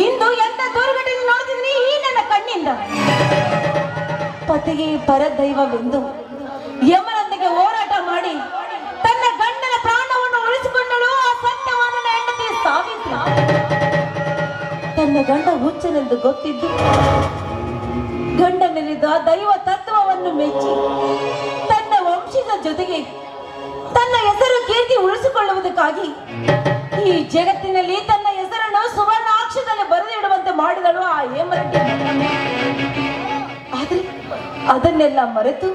ಇಂದು? ಎಂತ ದುರ್ಘಟನೆ ನೋಡ್ತಿದ್ದೀನಿ ಈ ನನ್ನ ಪತಿಗೆ ಪರದೈವವೆಂದು ಯಮನೊಂದಿಗೆ ಹೋರಾಟ ಮಾಡಿ ತನ್ನ ಗಂಡನ ಪ್ರಾಣವನ್ನು ಉಳಿಸಿಕೊಂಡಳು. ಆ ಸಾವಿತ್ರಿ. ತನ್ನ ಗಂಡ ಹುಚ್ಚನೆಂದು ಗೊತ್ತಿದ್ದು ಗಂಡನಲ್ಲಿದ್ದ ದೈವ ತತ್ವವನ್ನು ಮೆಚ್ಚಿ ಜೊತೆಗೆ ತನ್ನ ಹೆಸರು ಕೀರ್ತಿ ಉಳಿಸಿಕೊಳ್ಳುವುದಕ್ಕಾಗಿ ಈ ಜಗತ್ತಿನಲ್ಲಿ ತನ್ನ ಹೆಸರನ್ನು ಸುವರ್ಣಾಕ್ಷದಲ್ಲಿ ಬರೆದಿಡುವಂತೆ ಮಾಡಿದಳು ಆ ಹೇಮರೆಡ್ಡಿ. ಆದ್ರೆ ಅದನ್ನೆಲ್ಲ ಮರೆತು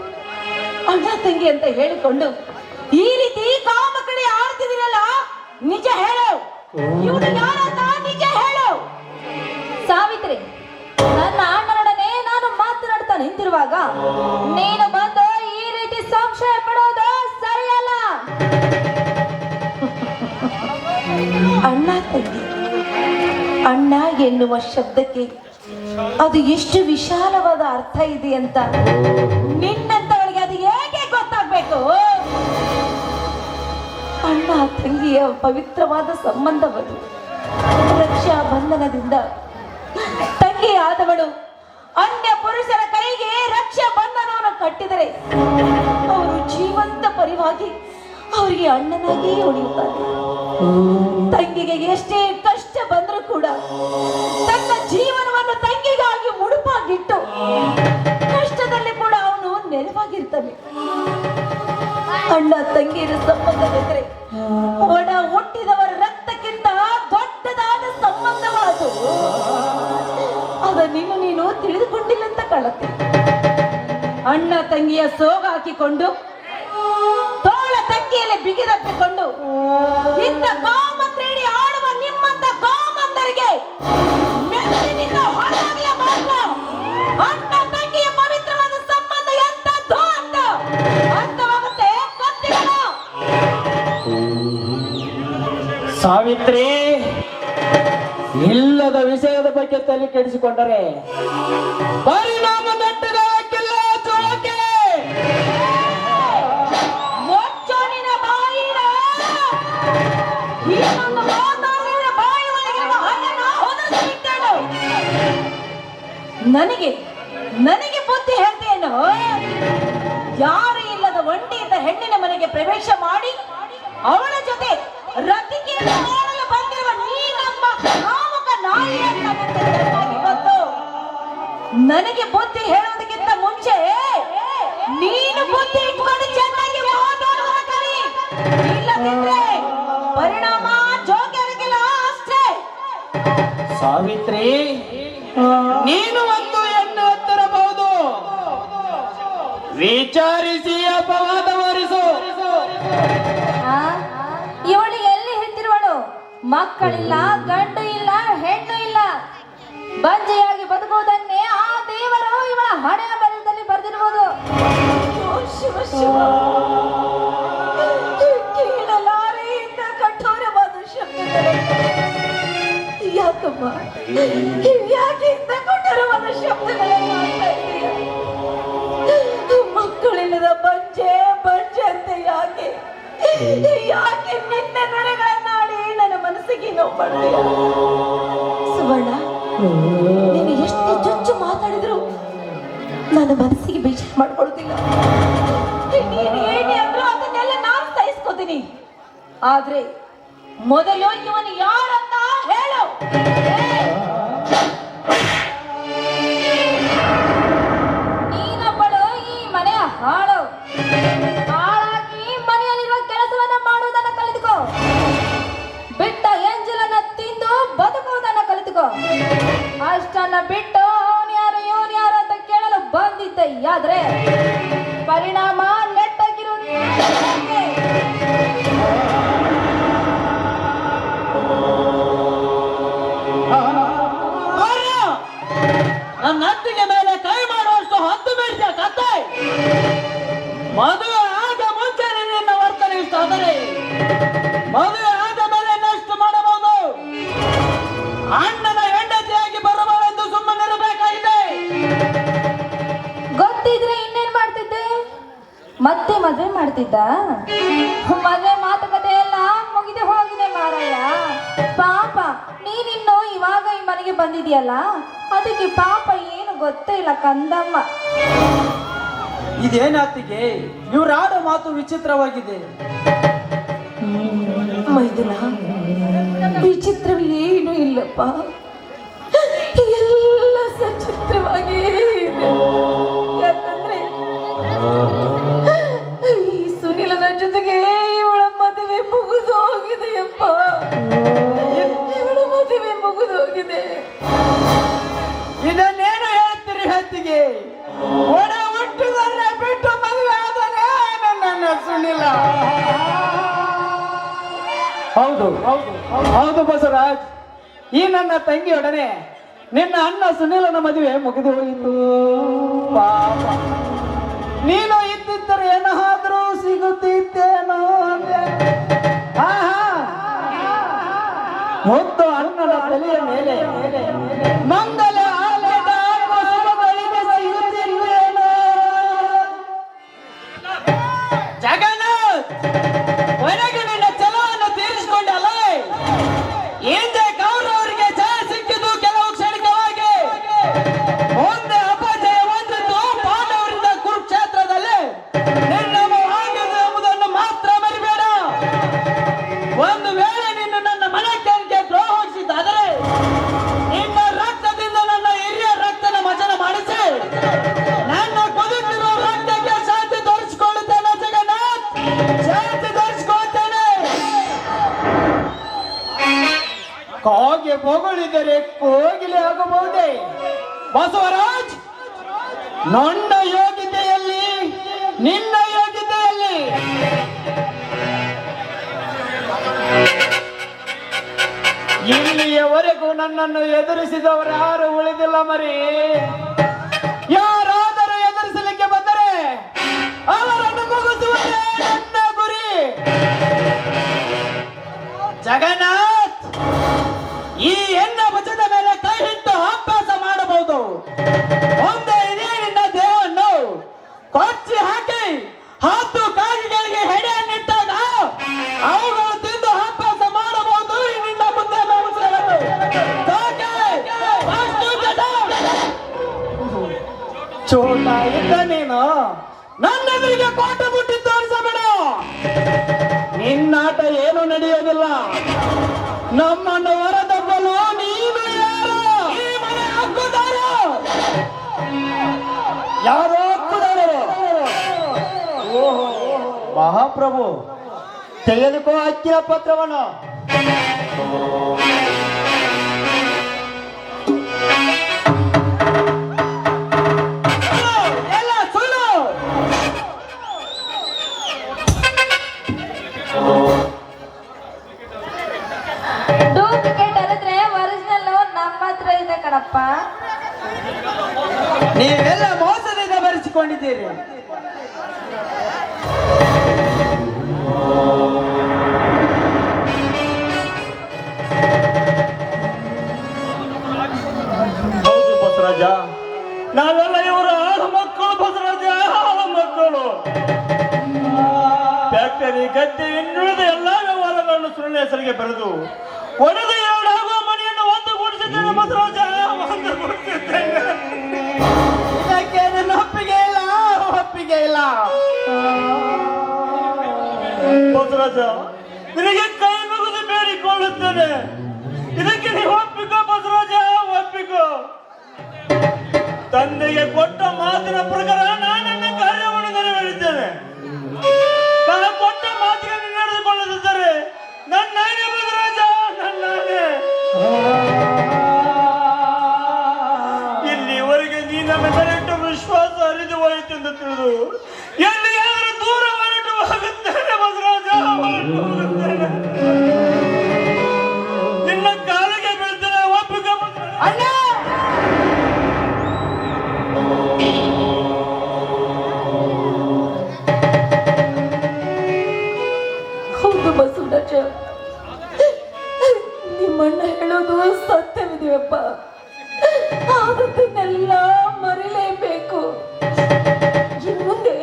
ಅಣ್ಣ ತಂಗಿ ಅಂತ ಹೇಳಿಕೊಂಡು ಈ ರೀತಿ ಕಾಮಕಳಿ ಆಡ್ತಿದಿರಲ್ಲ ನಿಜ ಹೇಳು. ಇವನು ಯಾರಂತ ನಿಜ ಹೇಳು. ಸಾವಿತ್ರಿ, ನನ್ನ ಅಣ್ಣನೊಡನೆ ನಾನು ಮಾತನಾಡ್ತಾ ನಿಂತಿರುವಾಗ ನೀನು ಅಣ್ಣ ತಂಗಿ. ಅಣ್ಣ ಎನ್ನುವ ಶಬ್ದಕ್ಕೆ ಅದು ಎಷ್ಟು ವಿಶಾಲವಾದ ಅರ್ಥ ಇದೆ ಅಂತ ನಿನ್ನಂತವಳಿಗೆ ಅದು ಹೇಗೆ ಗೊತ್ತಾಗ್ಬೇಕು? ಅಣ್ಣ ತಂಗಿಯ ಪವಿತ್ರವಾದ ಸಂಬಂಧವನ್ನು ರಕ್ಷಾ ಬಂಧನದಿಂದ ತಂಗಿ ಆದವಳು ಅನ್ಯ ಪುರುಷರ ಕೈಗೆ ರಕ್ಷಾ ಬಂಧನವನ್ನು ಕಟ್ಟಿದರೆ ಅವರು ಜೀವಂತ ಪರಿವಾಗಿ ಅವರಿಗೆ ಅಣ್ಣನಾಗಿ ಉಳಿಯುತ್ತಾರೆ. ತಂಗಿಗೆ ಎಷ್ಟೇ ಕಷ್ಟ ಬಂದರೂ ಕೂಡ ತನ್ನ ಜೀವನವನ್ನು ತಂಗಿಗಾಗಿ ಮುಡುಪಾಗಿಟ್ಟು ಕಷ್ಟದಲ್ಲಿ ಕೂಡ ಅವನು ನೆರವಾಗಿರ್ತಾನೆ ಅಣ್ಣ ತಂಗಿಯರ ಸಂಬಂಧವಿದ್ರೆ ಒಣ ಹುಟ್ಟಿದವರ ರಕ್ತಕ್ಕಿಂತ ದೊಡ್ಡದಾದ ಸಂಬಂಧವಾದು ಅದನ್ನು ನೀನು ತಿಳಿದುಕೊಂಡಿಲ್ಲ ಅಂತ ಕಾಣುತ್ತೆ. ಅಣ್ಣ ತಂಗಿಯ ಸೋಗ ತಂಗಿಯಲ್ಲಿ ಬಿಗಿದಪ್ಪಿಕೊಂಡು ಇಂಥ ಗೋಮಂತ್ರೇಡಿ ಆಡುವ ನಿಮ್ಮಂತ ಗೊತ್ತಿಲ್ಲ ಸಾವಿತ್ರಿ ಇಲ್ಲದ ವಿಷಯದ ಬಗ್ಗೆ ತಲೆ ಕೆಡಿಸಿಕೊಂಡರೆ ಪರಿಣಾಮ ನನಗೆ ನನಗೆ ಬುದ್ಧಿ ಹೇಳ್ತೇನು? ಯಾರು ಇಲ್ಲದ ಒಂಟಿಯಿಂದ ಹೆಣ್ಣಿನ ಮನೆಗೆ ಪ್ರವೇಶ ಮಾಡಿ ಅವಳ ಜೊತೆ ರತಿಕೆಯನ್ನು ಮಾಡಲು ಬಂದಿರುವ ನೀನೊಬ್ಬ ಕಾಮಕ ನಾಯಿ ಅಂತ ನನಗೆ ಬುದ್ಧಿ ಹೇಳೋದಕ್ಕಿಂತ ಮುಂಚೆ ನೀನು ಬುದ್ಧಿ ಇಟ್ಕೊಂಡು ಚೆನ್ನಾಗಿ ಮಾತಾಡುವ ಕಲಿ. ಇಲ್ಲದಿದ್ರೆ ಪರಿಣಾಮ ಜೋಗ್ಯರಿಗಿಲ್ಲ ಅಷ್ಟೇ. ಸಾವಿತ್ರಿ. ನೀನು ಒಂದು ಹೆಣ್ಣು ಹತ್ತಿರಬಹುದು ವಿಚಾರಿಸಿ ಅಪವಾದ ವರಿಸು ಆ? ಇವಳಿಗೆ ಎಲ್ಲಿ ಹೆತ್ತಿರುವಳು ಮಕ್ಕಳಿಲ್ಲ ಗಂಡು ಇಲ್ಲ ಹೆಣ್ಣು ಇಲ್ಲ. ಬಂಜೆಯಾಗಿ ಬದುಕುವುದನ್ನೇ ಆ ದೇವರು ಇವಳ ಹಣೆಯ ಬಲದಲ್ಲಿ ಬರೆದಿರಬಹುದು ಓ ಶಿವ ಶಿವ ಕೇಳಲಾರೆ ಇಂಥ ಕಠೋರವಾದ ಶಬ್ದಗಳನ್ನು ಯಾಕಮ್ಮ ಯಾಕೆ ಇಂಥ ಕಠೋರವಾದ ಶಬ್ದಗಳನ್ನು ಇದ್ದೀಯ ಮಕ್ಕಳಿಲ್ಲದ ಬಂಜೆ ಬಂಜೆ ಅಂತ ಯಾಕೆ? ಯಾಕೆ ನಿನ್ನ ನಡೆಗಳನ್ನಾಡಿ ನನ್ನ ಮನಸ್ಸಿಗೆ ನೋವು ಸುವರ್ಣ ನೀನು ಎಷ್ಟು ಚುಚ್ಚು ಮಾತಾಡಿದ್ರು ನನ್ನ ಮನಸ್ಸಿಗೆ ಬೇಜಾರು ಮಾಡ್ಕೊಳ್ತಿಲ್ಲ ನೀನು ಏನೇ ಅಂದ್ರೂ ಅದನ್ನೆಲ್ಲ ನಾನು ಸಹಿಸ್ಕೋತೀನಿ. ಆದ್ರೆ ಮೊದಲು ಇವನು ಯಾರಂತ ಹೇಳು. ನೀನೊಬ್ಬಳು ಈ ಮನೆಯ ಹಾಳು. ಹಾಳಾಗಿ ಮನೆಯಲ್ಲಿರುವ ಕೆಲಸವನ್ನ ಮಾಡುವುದನ್ನ ಕಲಿತುಕೋ ಬಿಟ್ಟ ಎಂಜಲನ್ನ ತಿಂದು ಬದುಕುವುದನ್ನ ಕಲಿತುಕೋ ಅಷ್ಟನ್ನ ಬಿಟ್ಟು ಅವನು ಯಾರು, ಇವನು ಯಾರು ಅಂತ ಕೇಳಲು ಬಂದಿದ್ದೆ. ಆದ್ರೆ ಪರಿಣಾಮ ನೆಟ್ಟಗಿರುವುದು ಹತ್ತಿಗೆ ಮೇಲೆ ಕೈ ಮಾಡುವಷ್ಟು ಹತ್ತು ಮೀರ್ತಿಯ ಕತ್ತೆ. ಮದುವೆ ಆದ ಮುಂಚೆ ನಿನ್ನ ವರ್ತನೆ ಇಷ್ಟ ಆದರೆ ಮದುವೆ ಆದ ಮೇಲೆ ಇನ್ನಷ್ಟು ಮಾಡಬಹುದು. ಅಣ್ಣನ ಹೆಂಡತಿಯಾಗಿ ಬರಬಾರೆಂದು ಸುಮ್ಮನಿರಬೇಕಾಗಿದೆ. ಗೊತ್ತಿದ್ರೆ ಇನ್ನೇನ್ ಮಾಡ್ತಿದ್ದೆ? ಮತ್ತೆ ಮದುವೆ ಮಾಡ್ತಿದ್ದ? ಮದುವೆ ಮಾತುಕತೆ ಎಲ್ಲ ಮುಗಿದು ಹೋಗಿದೆ ಮಾರಯ್ಯ. ಪಾಪ, ನೀನಿನ್ನು ಇವಾಗ ಈ ಮನೆಗೆ ಬಂದಿದ್ಯಲ್ಲ ಅದಕ್ಕೆ ಪಾಪ ಗೊತ್ತೇ ಇಲ್ಲ ಕಂದಮ್ಮ. ಇದೇನಾತಿಗೆ? ಇವ್ರಾಡೋ ಮಾತು ವಿಚಿತ್ರವಾಗಿದೆ. ಮೈದುನ. ವಿಚಿತ್ರವೇನು ಇಲ್ಲಪ್ಪ. ಹೌದು. ಹೌದು ಬಸವರಾಜ್. ಈ ನನ್ನ ತಂಗಿಯೊಡನೆ ನಿನ್ನ ಅಣ್ಣ ಸುನೀಲನ ಮದುವೆ ಮುಗಿದು ಹೋಯಿತು. ನೀನು ಇದ್ದಿದ್ದರೆ ಕಾಗೆ ಬೊಗಳಿದರೆ ಕೋಗಿಲೆ ಆಗಬಹುದೇ ಬಸವರಾಜ್, ನನ್ನ ಯೋಗ್ಯತೆಯಲ್ಲಿ, ನಿನ್ನ ಯೋಗ್ಯತೆಯಲ್ಲಿ. ಇಲ್ಲಿಯವರೆಗೂ ನನ್ನನ್ನು ಎದುರಿಸಿದವರು ಯಾರು ಉಳಿದಿಲ್ಲ ಮರಿ. ಯಾರಾದರೂ ಎದುರಿಸಲಿಕ್ಕೆ ಬಂದರೆ ಅವರನ್ನು ಮುಗಿಸುವುದೇ ನನ್ನ ಗುರಿ. ಜಗನ್ನಾಥ್! ಕೊಚ್ಚಿ ಹಾಕಿ ಹತ್ತು ಕಾಯಿಗಳಿಗೆ ಹೆಡೆಯನ್ನಿಟ್ಟಾಗ ಅವುಗಳು ತಿಂದು ಅಭ್ಯಾಸ ಮಾಡಬಹುದು. ನಿನ್ನ ಮುಂದೆ? ಚೋಟ ಇದ್ದ ನೀನು. ನನ್ನೆದುರಿಗೆ ಕೋಟ ಮುಟ್ಟಿ ತೋರಿಸಬೇಡ ನಿನ್ನಾಟ ಏನು ನಡೆಯೋದಿಲ್ಲ. ನಮ್ಮನ್ನು ಮಹಾಪ್ರಭು ತೆಗೆದುಕೋ ಹಕ್ಕಿನ ಪತ್ರವನ್ನು. ನೀವೆಲ್ಲ ಮೋಸದಿಂದ ಬರೆಸಿಕೊಂಡಿದ್ದೀರಿ. ಹೌದು ಬಸವರಾಜ. ನಾವೆಲ್ಲ ಇವರ ಆಳು ಮಕ್ಕಳು ಬಸವರಾಜ ಆಳು ಮಕ್ಕಳು. ಫ್ಯಾಕ್ಟರಿ ಗದ್ದೆ ಇನ್ನುಳಿದ ಎಲ್ಲಾ ವ್ಯವಹಾರಗಳನ್ನು ಸುಳ್ಳ ಬರೆದು ಒಡೆದ ಎರಡಾಗುವ ಮನೆಯನ್ನು ಬಸರಾಜ ಒಂದು ಒಂದುಗೂಡಿಸಿದ್ದೇನೆ. ಇದಕ್ಕೆ ಒಪ್ಪಿಗೆ ಇಲ್ಲ ಒಪ್ಪಿಗೆ ಇಲ್ಲ. ಬಸವರಾಜ ನಿನಗೆ ಕೈ ಮುಗಿದು ಬೇಡಿಕೊಳ್ಳುತ್ತೇನೆ. ಇದಕ್ಕೆ ನೀವು ಒಪ್ಪಿಕೋ ಬಸವರಾಜ, ಒಪ್ಪಿಕೋ. ತಂದೆಗೆ ಕೊಟ್ಟ ಮಾತಿನ ಪ್ರಕಾರ ನಾನು ನನ್ನ ಕಾರ್ಯವನ್ನು ನೆರವೇರಿದ್ದೇನೆ ನಾನು ಕೊಟ್ಟ ಮಾತಿಗೆ ನಡೆದುಕೊಳ್ಳುತ್ತಿದ್ದಾರೆ ನನ್ನ ಬಸವರಾಜ, ನನ್ನ ಇಲ್ಲಿವರೆಗೆ ನೀ ನಮ್ಮ ಮೇಲೆ ವಿಶ್ವಾಸ ಹರಿದು ಹೋಯಿತೆಂದು ತಿಳಿದು ಇನ್ನು ಮುಂದೆ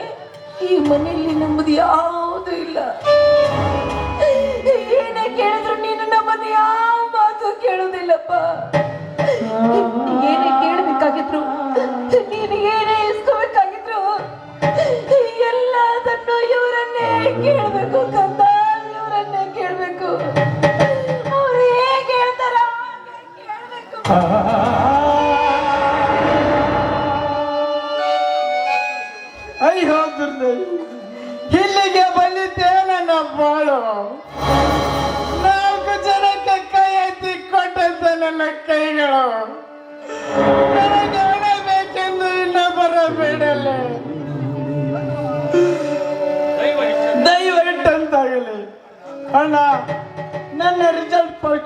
ಈ ಮನೆಯಲ್ಲಿ ನಮ್ಮದು ಯಾವುದೂ ಇಲ್ಲ. ಏನೇ ಕೇಳಿದ್ರು ನೀನು ನಮ್ಮದು ಯಾವ ಮಾತು ಕೇಳೋದಿಲ್ಲಪ್ಪ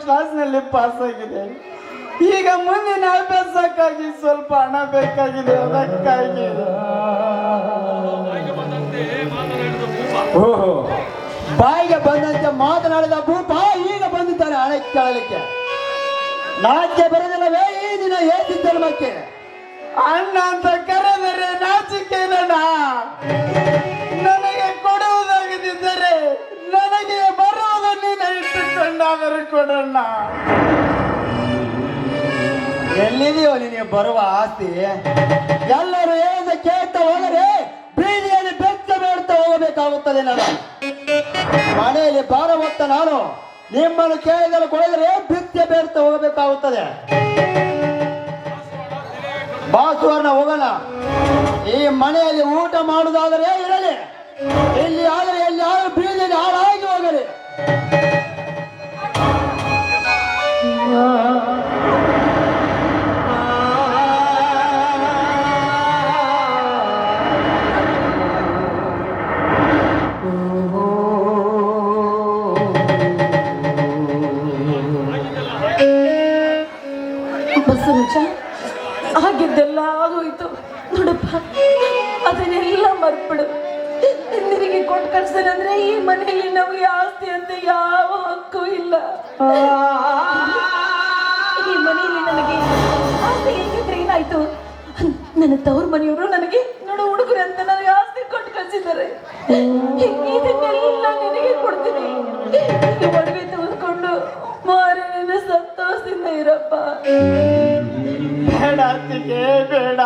ಕ್ಲಾಸ್ನಲ್ಲಿ ಪಾಸ್ ಆಗಿದೆ. ಈಗ ಮುಂದಿನ ಅಭ್ಯಾಸಕ್ಕಾಗಿ ಸ್ವಲ್ಪ ಹಣ ಬೇಕಾಗಿದೆ, ಅದಕ್ಕಾಗಿ. ಓಹೋ. ಬಾಯಿಗೆ ಬಂದಂತೆ ಮಾತನಾಡಿದ ಭೂಪ ಈಗ ಬಂದಿದ್ದಾರೆ ಹಣ ಕೇಳಲಿಕ್ಕೆ ನಾಚೆ ಬರೋದಿಲ್ಲವೇ ಈ ದಿನ ಏತಿ ಮಕ್ಕೆ ಅಣ್ಣ ಅಂತ ಕರೆದರೆ ನಾಚಿಕೆ ನನಗೆ ಕೊಡುವುದಾಗದಿದ್ದರೆ ನನಗೆ ಇಟ್ಟುಕೊಂಡಾದರೂ ಕೊಡಣ್ಣ. ಎಲ್ಲಿದೆಯೋ ನಿನಗೆ ಬರುವ ಆಸ್ತಿ? ಎಲ್ಲರೂ ಹೇಳಿದ ಕೇಳ್ತಾ ಹೋದರೆ ಬೀದಿಯಲ್ಲಿ ಬೆಚ್ಚ ಬೇಡ್ತಾ ಹೋಗಬೇಕಾಗುತ್ತದೆ ನಾನು ಮನೆಯಲ್ಲಿ ಭಾರ ಹೊತ್ತ ನಾನು ನಿಮ್ಮನ್ನು ಕೇಳಿದರೆ ಕೊಡಿದರೆ ಬಿತ್ಯ ಬೇಡ್ತಾ ಹೋಗಬೇಕಾಗುತ್ತದೆ. ಬಾಸುವರ್ಣ, ಹೋಗೋಣ. ಈ ಮನೆಯಲ್ಲಿ ಊಟ ಮಾಡುವುದಾದರೆ ಇರಲಿ. ಇಲ್ಲಿ ಆದರೆ ಎಲ್ಲಿ ಆದರೂ ಬೀದಿಯಲ್ಲಿ ಹಾಳಾಗಿ ಹೋಗಲಿ. ಬಸವರಾಜ ಆಗಿದ್ದೆಲ್ಲ ಆಗೋಯ್ತು. ನೋಡಪ್ಪ ಅದನ್ನೆಲ್ಲ ಮರ್ಬಿಡು ನಿನಗೆ ಕೊಟ್ಟು ಕಳ್ಸನಂದ್ರೆ ತವ್ರ ಮನೆಯವರು ನನಗೆ, ನೋಡು ಹುಡುಗರು ಅಂತ ನನಗೆ ಆಸ್ತಿ ಕೊಟ್ಟು ಕಳ್ಸಿದ್ದಾರೆ. ಇದನ್ನೆಲ್ಲ ನಿನಗೆ ಕೊಡ್ತೀನಿ. ಈ ಒಡವೆ ತೆಗೆದುಕೊಂಡು ಮಾರನ ಸಂತೋಷದಿಂದ ಇರಪ್ಪ. ಬೇಡ ಬೇಡ.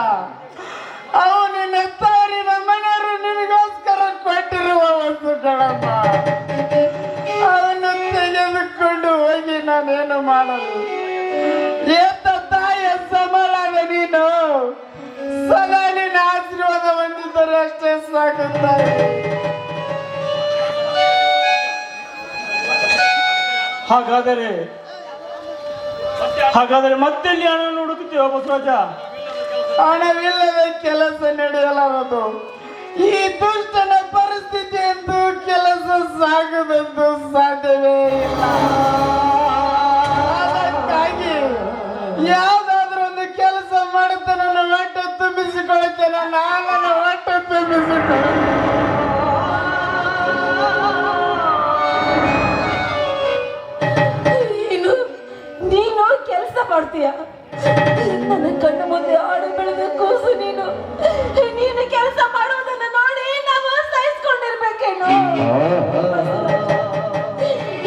ಅವು ನಿನ್ನ ತಾರಿನ ಮನೆಯವರು ನಿನಗೋಸ್ಕರ ಕೊಟ್ಟಿರುವ ವಸ್ತುಗಳಮ್ಮ. ಅವನ್ನು ತೆಗೆದುಕೊಂಡು ಹೋಗಿ ನಾನೇನು ಮಾಡಲು ಸದಾ ನಿನ್ನ ಆಶೀರ್ವಾದ ಹೊಂದಿದ್ದರೆ ಅಷ್ಟೇ ಸಾಕುತ್ತಾರೆ ಹಾಗಾದರೆ ಹಾಗಾದರೆ ಮತ್ತೆಲ್ಲಿ ಹಣ ಹುಡುಕುತ್ತೀವ ಬಸವರಾಜ ಹಣವಿಲ್ಲದೆ ಕೆಲಸ ನಡೆಯಲಾರದು. ಈ ದುಷ್ಟನ ಪರಿಸ್ಥಿತಿ ಎಂದು ಕೆಲಸ ಸಾಗದೆಂದು ಸಾಧ್ಯವೇ ನೀನು ನೀನು ಕೆಲಸ ಮಾಡ್ತೀಯ? ನನ್ನ ಕಣ್ಣು ಮುಂದೆ ಆಡು ಬೆಳೆದ ಕೂಸು ನೀನು ನೀನು ಕೆಲಸ ಮಾಡೋದನ್ನ ನೋಡಿ ನಾವು ಸಹಿಸ್ಕೊಂಡಿರ್ಬೇಕೇನು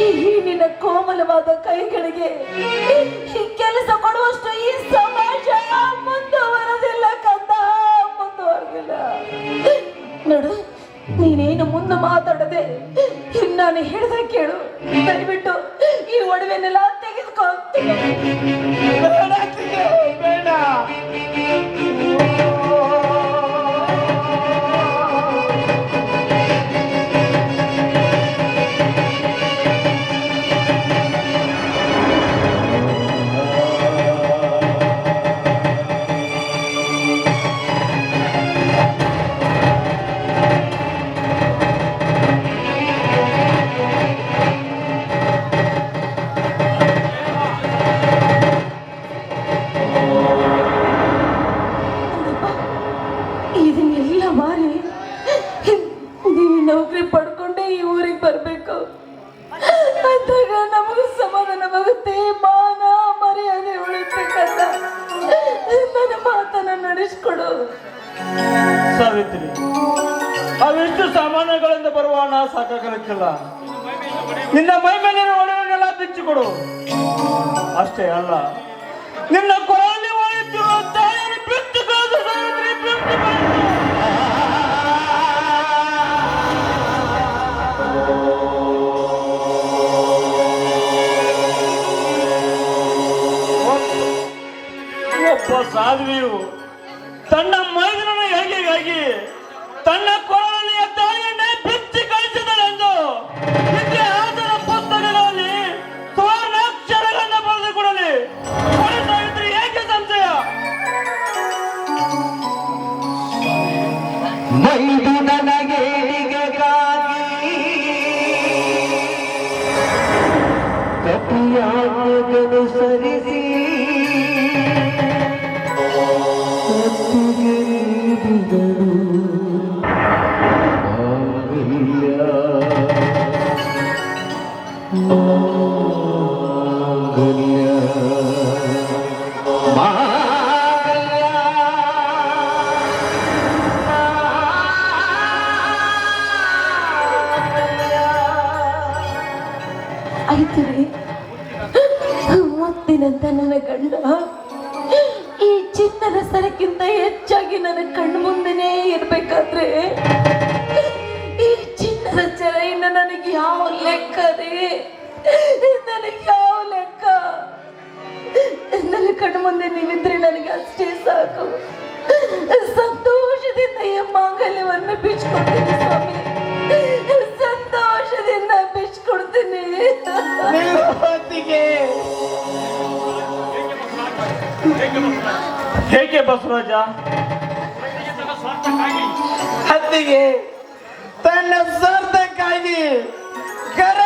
ಈ ನಿನ್ನ ಕೋಮಲವಾದ ಕೈಗಳಿಗೆ ಕೆಲಸ ಕೊಡುವಷ್ಟು ಈ ಸಮಾಜ ಮುಂದುವರದಿಲ್ಲ ಕಂದ, ಮುಂದುವರದಿಲ್ಲ. ನೋಡು ನೀನೇನು ಮುಂದೆ ಮಾತಾಡದೆ ನಾನು ಹೇಳಿದ್ರೆ ಕೇಳು. ದಯವಿಟ್ಟು ಈ ಒಡವೆನೆಲ್ಲ ತೆಗೆದುಕೋ. ಅಷ್ಟೇ ಅಲ್ಲ ನಿನ್ನ. ಒಬ್ಬ ಸಾಧ್ವಿಯು ತನ್ನ ಮೈದನ ಹೇಗೆಗಾಗಿ ನನ್ನ ಕಣ್ಣು ಮುಂದೆ ನೀವಿದ್ರೆ ನನಗೆ ಅಷ್ಟೇ ಸಾಕು. ಸಂತೋಷದಿಂದ ಈ ಮಾಂಗಲ್ಯವನ್ನು ಬಿಚ್ಕೊಡ್ತೀನಿ ಸ್ವಾಮಿ. ಸಂತೋಷದಿಂದ ಬಿಚ್ಕೊಡ್ತೀನಿ. ಹೇಗೆ ಬಸವರಾಜ? ಹತ್ತಿಗೆ ತನ್ನ ಸ್ವಾರ್ಥಕ್ಕಾಗಿ ಗರತಿಯ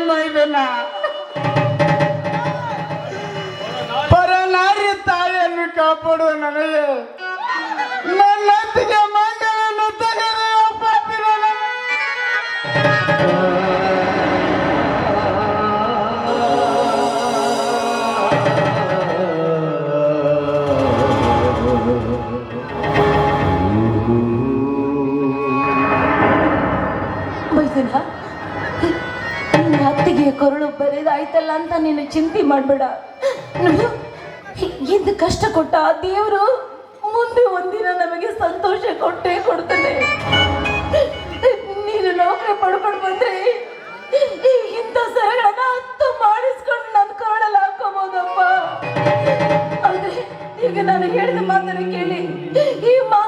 ಮಾಯಿರಿ ನಮ್ಮ ಇದನ್ನ ಪರನಾರಿ ತಾಯಿಯನ್ನು ಅತ್ತಿಗೆ ಕೊರಳು ಬರೆದಾಯ್ತಲ್ಲ ಅಂತ ನೀನು ಚಿಂತೆ ಮಾಡಬೇಡ. ಇಂದು ಕಷ್ಟ ಕೊಟ್ಟ ಆ ದೇವರು ಮುಂದೆ ಒಂದಿನ ನಮಗೆ ಸಂತೋಷ ಕೊಟ್ಟೇ ಕೊಡ್ತಾನೆ. ನೀನು ನೌಕರಿ ಪಡ್ಕೊಂಡು ಬಂದ್ರೆ ಇಂಥ ಸರಗಳನ್ನ ಹತ್ತು ಮಾಡಿಸ್ಕೊಂಡು ನನ್ನ ಕೊರಳಲ್ಲಿ ಹಾಕೋಬಹುದಪ್ಪ ಆದ್ರೆ ಈಗ ನಾನು ಹೇಳಿದ ಮಾತನ್ನು ಕೇಳಿ, ಈ ಮಾಂಗಲ್ಯವನ್ನು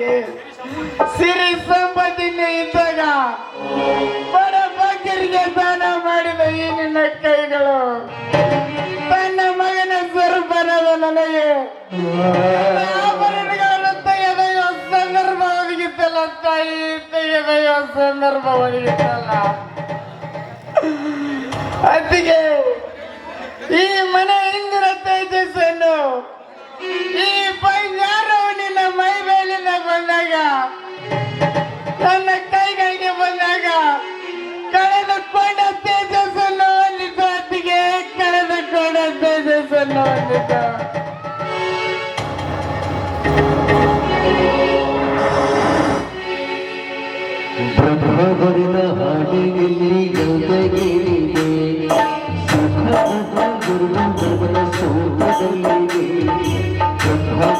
ಹತ್ತಿಗೆ ಸಿರಿ ಸಂಪತ್ತಿನ ಇದ್ದಾಗ ಬಡ ಬಗ್ಗರಿಗೆ ದಾನ ಮಾಡಿದ ಈ ನಿನ್ನ ಕೈಗಳು. ತನ್ನ ಮಗನ ಸ್ವರೂಪನದ ನನಗೆ ಆಭರಣಗಳನ್ನು ತೆಗೆದೆಯೋ ಸಂದರ್ಭ ಒದಗಿತ್ತಲ್ಲ ತಾಯಿ, ತೆಗೆದೆಯೋ ಸಂದರ್ಭ ಒದಗಿತ್ತಲ್ಲ. ಅದಕ್ಕೆ ಈ ಮನೆ ಹಿಂದಿನ ತೇಜಸ್ಸನ್ನು ಈ ಬಂಗಾರವು ಮಣ್ಣಿನ ಮೈ ಮೇಲಿನ ಬಂದಾಗ ನನ್ನ ಕೈಗಳಿಗೆ ಬಂದಾಗ ಕಳೆದುಕೊಂಡ ತೇಜಸ್ಸನ್ನು ಹೊಂದಿತು ಕಳೆದುಕೊಂಡ ತೇಜಸ್ಸನ್ನು ಹೊಂದಿತು ಬ್ರಹ್ಮ ಬರಿದ ಹಾಡಿನಲ್ಲಿ ಗೌತೆಗೆ